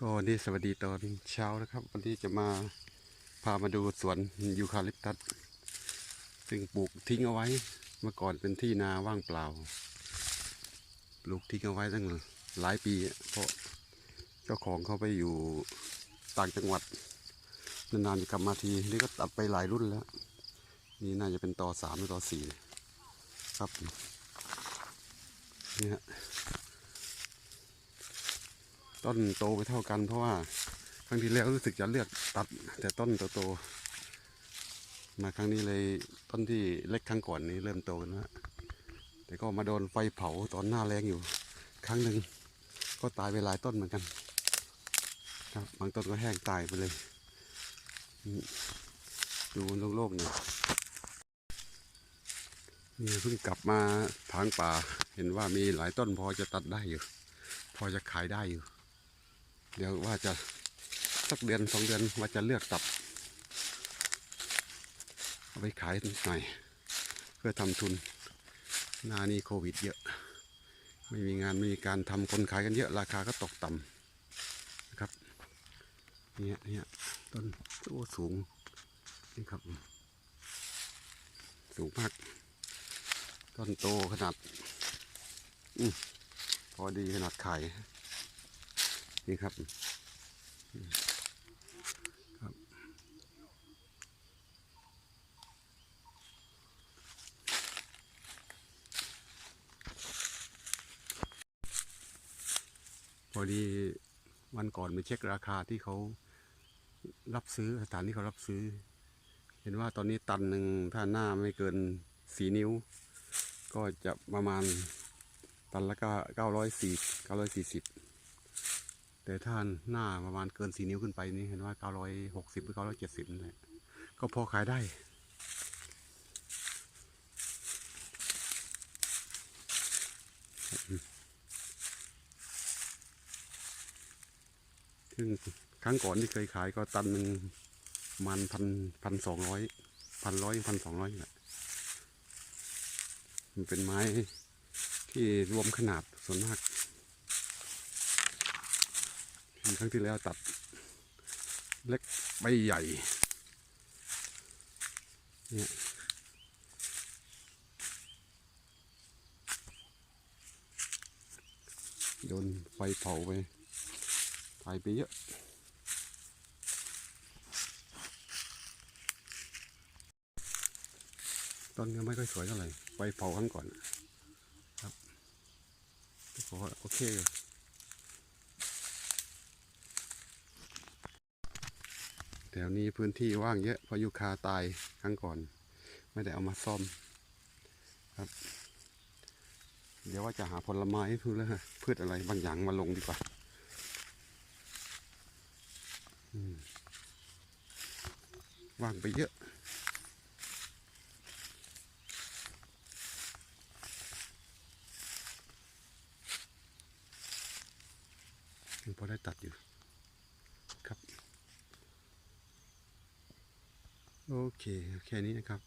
ก็นนี้สวัสดีตอนเช้านะครับ วันนี้จะมาพามาดูสวนยูคาลิปตัส ซึ่งปลูกทิ้งเอาไว้เมื่อก่อนเป็นที่นาว่างเปล่า ปลูกทิ้งเอาไว้ตั้งหลายปี เพราะเจ้าของเขาไปอยู่ต่างจังหวัด นานๆจะกลับมาทีนี่ก็ตัดไปหลายรุ่นแล้ว นี่น่าจะเป็นต่อสามหรือต่อสี่ครับนี่ฮะ ต้นโตไปเท่ากันเพราะว่าครั้งที่แล้วรู้สึกจะเลือกตัด แต่ต้นโตๆมาครั้งนี้เลยต้นที่เล็กครั้งก่อนนี้เริ่มโตกันแล้วแต่ก็มาโดนไฟเผาตอนหน้าแรงอยู่ ครั้งหนึ่งก็ตายไปหลายต้นเหมือนกัน ครับบางต้นก็แห้งตายไปเลยอืมดูโล่งๆหน่ยนี่เพิ่งกลับมาทางป่า เห็นว่ามีหลายต้นพอจะตัดได้อยู่ พอจะขายได้อยู่ เดี๋ยวว่าจะสักเดือนสองเดือนว่าจะเลือกตับ เอาไปขายหน่อย เพื่อทำทุนหนานี้โควิดเยอะ ไม่มีงานไม่มีการทำคนขายกันเยอะ ราคาก็ตกต่ำนะครับเนี่ยเนี่ยต้นโอ้สูงนี่ครับ สูงมาก ต้นโตขนาดอืมพอดีขนาดไขาย นี่ครับครับ พอดีวันก่อนไปเช็คราคาที่เขารับซื้อสถานที่เขารับซื้อ เห็นว่าตอนนี้ตันหนึ่งถ้าหน้าไม่เกินสีนิ้ว ก็จะประมาณตันละก็เก้าร้อยสี่เก้าร้อยสี่สิบ แต่ถ้าหน้าประมาณเกินสี่นิ้วขึ้นไปนี่เห็นว่าเก้าร้อยหกสิบหรือเก้าร้อยเจ็ดสิบนั่นแหละก็พอขายได้ ซึ่งครั้งก่อนที่เคยขายก็ตันหนึ่งมันพันพันสองร้อยพันร้อยพันสองร้อยแหละมันเป็นไม้ที่รวมขนาดส่วนมาก ครั้งที่แล้วตัดเล็กใบใหญ่ เนี่ยโดนไฟเผาไปตายไปเยอะต้นก็ไม่ค่อยสวยเท่าไหร่ไฟเผาครั้งก่อนครับก็โอเคอยู่ แถวนี้พื้นที่ว่างเยอะเพราะยูคาตายครั้งก่อน ไม่ได้เอามาซ่อมครับ เดี๋ยวว่าจะหาผลไม้พืชแล้วฮะพืชอะไรบางอย่างมาลงดีกว่าว่างไปเยอะยังพอได้ตัดอยู่ ครับ โอเค แค่นี้นะครับ